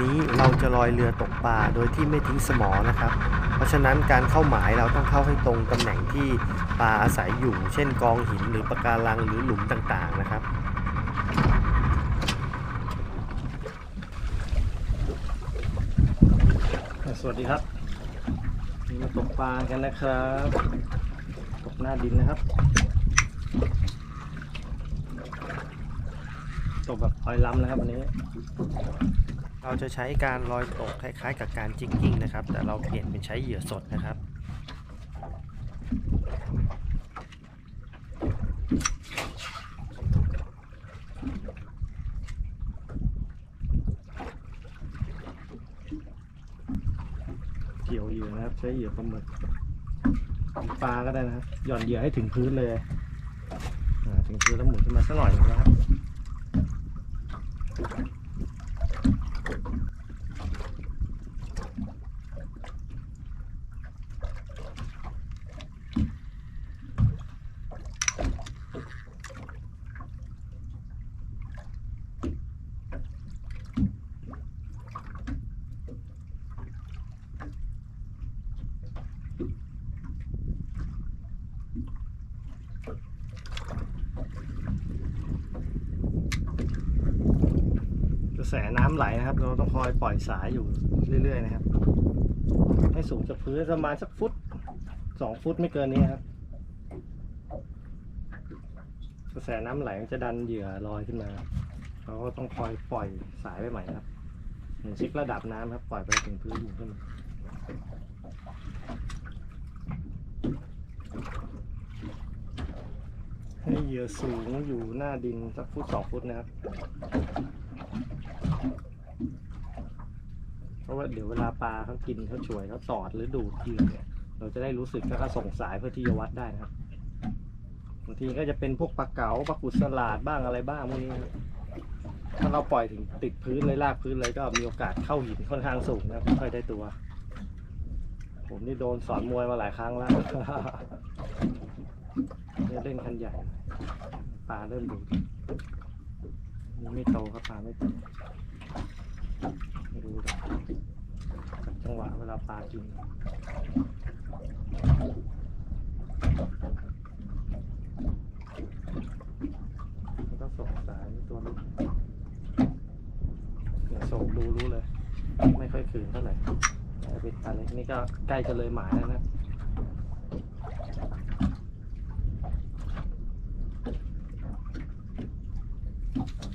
นี้เราจะลอยเรือตกปลาโดยที่ไม่ทิ้งสมอนะครับ เพราะฉะนั้นการเข้าหมายเราต้องเข้าให้ตรงตำแหน่งที่ปลาอาศัยอยู่ เช่นกองหินหรือปะการังหรือหลุมต่างๆนะครับสวัสดีครับนี่มาตกปลากันนะครับ ตกหน้าดินนะครับ ตกแบบพลอยล้ำนะครับวันนี้ เราจะใช้การลอยตกคล้ายๆ กับการจิกกิ้งนะครับ แต่เราเปลี่ยนเป็นใช้เหยื่อสดนะครับ เกี่ยวเหยื่อนะครับ ใช้เหยื่อปลาหมึกปลาก็ได้นะครับ หย่อนเหยื่อให้ถึงพื้นเลยถึงพื้นแล้วหมุนขึ้นมาสักหน่อยนะครับ ระแสน้ำไหลนะครับ เราต้องคอยปล่อยสายอยู่เรื่อยๆนะครับ ให้สูงจากพื้นประมาณสักฟุตสองฟุตไม่เกินนี้ครับ กระแสน้ำไหลมันจะดันเหยื่อลอยขึ้นมา เราก็ต้องคอยปล่อยสายไปใหม่นะครับเหมือนเช็คระดับน้ำครับ ปล่อยไปถึงพื้นขึ้นให้เหยื่อสูงอยู่หน้าดินสักฟุตสองฟุตนะครับ เพ ราะว่าเดี๋ยวเวลาปลาเขากินเขาช่วยเขาสอดหรือดูดเหยื่อเนี่ยเราจะได้รู้สึกแล้วก็ส่งสายเพื่อที่จะวัดได้นะครับบางทีก็จะเป็นพวกปลาเก๋าปลากุดสลาดบ้างอะไรบ้างพวกนี้นะครับถ้าเราปล่อยถึงติดพื้นเลยลากพื้นเลยก็มีโอกาสเข้าหินค่อนข้างสูงนะค่อยได้ตัว ผมนี่โดนสอนมวยมาหลายครั้งแล้วเนี่ยเล่นคันใหญ่ปลาเริ่มดูนี่ไม่โตครับปลาไม่โต ไม่รู้เลยจังหวะเวลาปลากินแล้วก็ส่งสายตัวลูกเนี่ยส่งดูรู้เลย ไม่ค่อยคืนเท่าไหร่เป็นปลาเล็กนี่ก็ใกล้จะเลยหมายแล้วนะ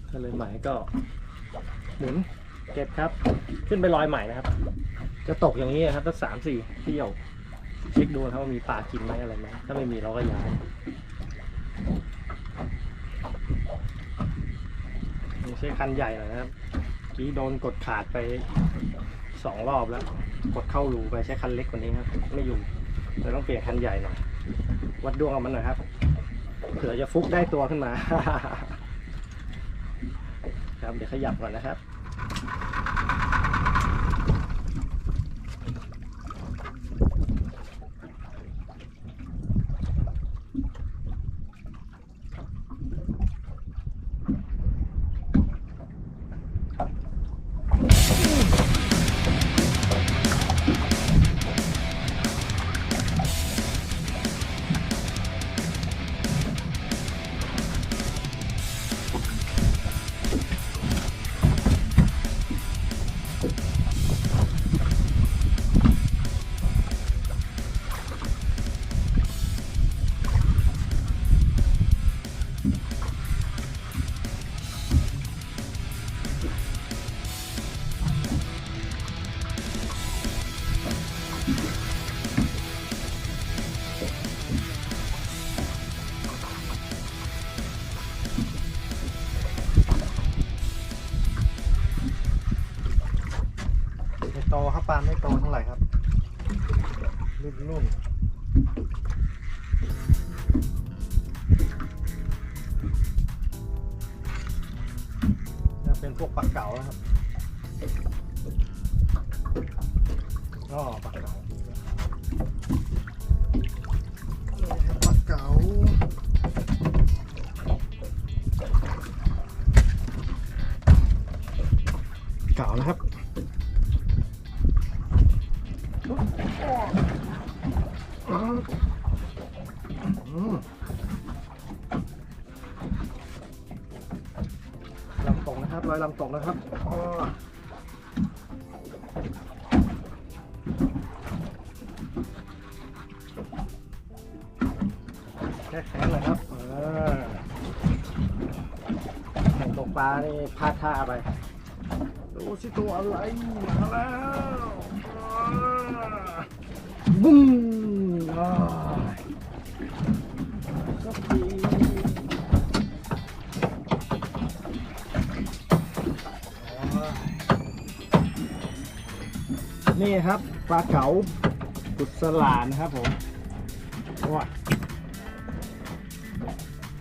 ถ้าเลยหมายก็หมุน เก็บครับ ขึ้นไปลอยใหม่นะครับ จะตกอย่างนี้ครับสักสามสี่เที่ยว เช็คดูนะครับว่ามีปลากินไหมอะไรไหมถ้าไม่มีเราก็ย้ายไม่ใช่คันใหญ่หรอกนะครับกี้โดนกดขาดไปสองรอบแล้ว กดเข้ารูไปใช้คันเล็กกว่านี้ครับ ไม่อยู่เราต้องเปลี่ยนคันใหญ่หน่อยวัดดวงกับมันหน่อยครับเผื่อจะฟุกได้ตัวขึ้นมา ครับเดี๋ยวขยับก่อนนะครับ ตครับปลาไม่โตเท่าไหร่ครับ รุ่นรุ่นจะเป็นพวกปลาเก๋าครับก็ปลาเก๋า นะครับรอยลำตกนะครับแค่แข็งเลยครับเออตกปลานี่พลาดท่าไป ดูสิตัวอะไรมาแล้วบุ้ม นี่ครับปลาเก๋ากุศลานะครับผมว้า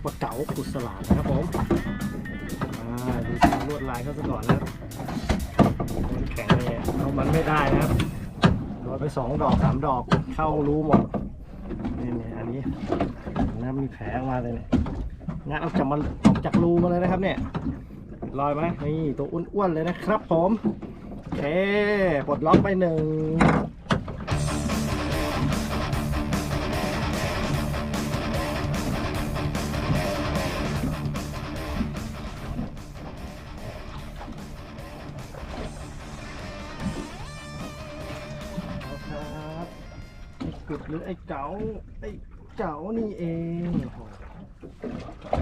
ปลาเก๋ากุศลานะครับผมอ่าดูลวดลายเขาซะก่อนนะครับมันแข็งเลยเอามันไม่ได้นะครับโดนไปสองดอกสามดอกเข้ารูหมดนี่นี่อันนี้นะมีแผลออกมาเลยเนี่ยงานเอาจากมันออกจากรูมาเลยนะครับเนี่ยลอยไหมนี่ตัวอ้วนๆเลยนะครับผม เคปลดล็อกไปหนึ่งกุดหรือไอ้เก๋าไอ้เก๋านี่เองค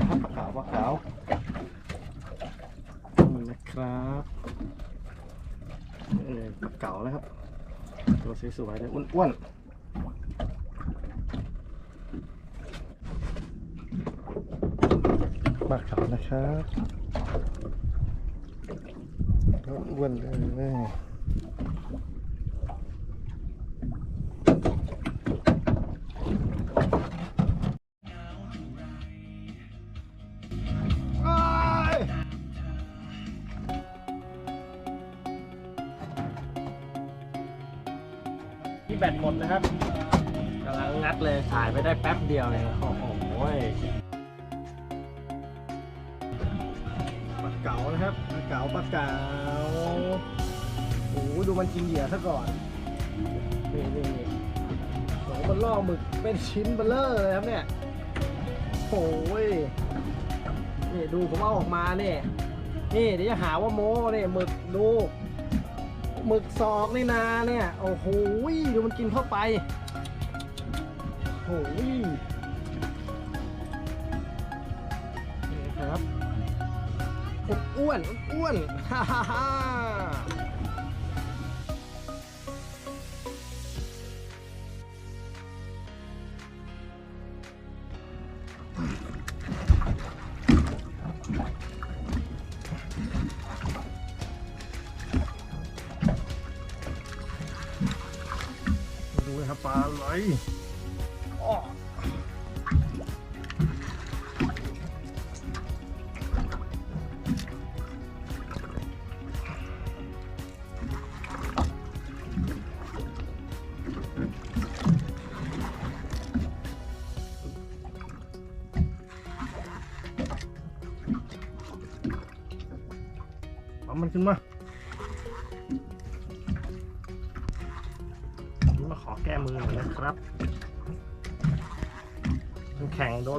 รับปลาขาวปลาขาวนะครับ เออปลาเก่านะครับ ตัวสวยๆเลยอ้วนๆปลาขาวนะครับอ้วนเลย นะครับกำลังงัดเลยถ่ายไปได้แป๊บเดียวเองโอ้โหปลาเก๋านะครับปลาเก๋าปลาเก๋าโอ้โหดูมันกินเหยื่อซะก่อนนี่นี่นี่โอ้โหมันล่อหมึกเป็นชิ้นเบลเลอร์เลยครับเนี่ยโอ้ยนี่ดูผมเอาออกมาเนี่ยนี่เดี๋ยวจะหาว่าโม้เนี่ยหมึกดู หมึกศอกนี่นาเนี่ย โอ้โหดูมันกินเข้าไป โอ้โหนี่ครับอ้วนอ้วนฮ่าฮ่าฮ่า ปลาไหลอ้อเอามันขึ้นมา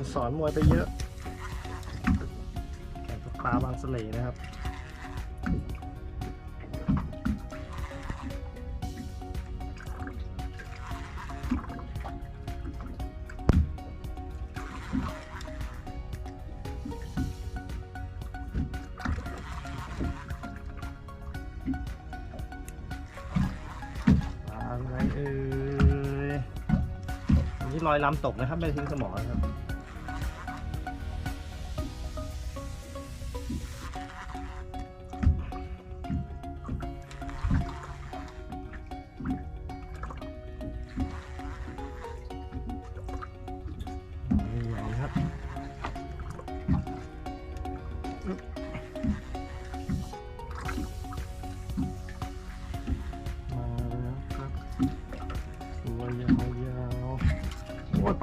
นแข่งโดนสอนมวยไปเยอะแข่งกับปลาบางสเลนะครับอะไรเอ่ยอันนี้รอยลำตกนะครับ ไม่ได้ทิ้งสมอนะครับ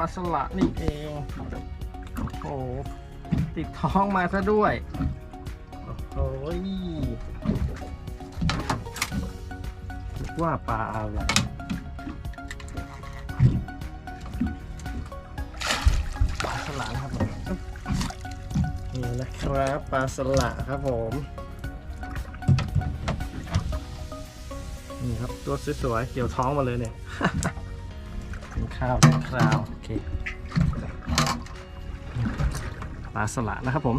าสละนี่เองโอ้ติดท้องมาซะด้วยโอ้ยว่าปลาอะไรปลาสลัะครับผมนี่นะครับปลาสลัะครับผมนี่ครับตัวสวยๆเกี่ยวท้องมาเลยเนี่ย กินข้าวกินข้าว ปลาสละนะครับผม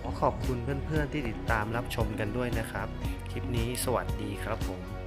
ขอขอบคุณเพื่อนๆที่ติดตามรับชมกันด้วยนะครับ คลิปนี้สวัสดีครับผม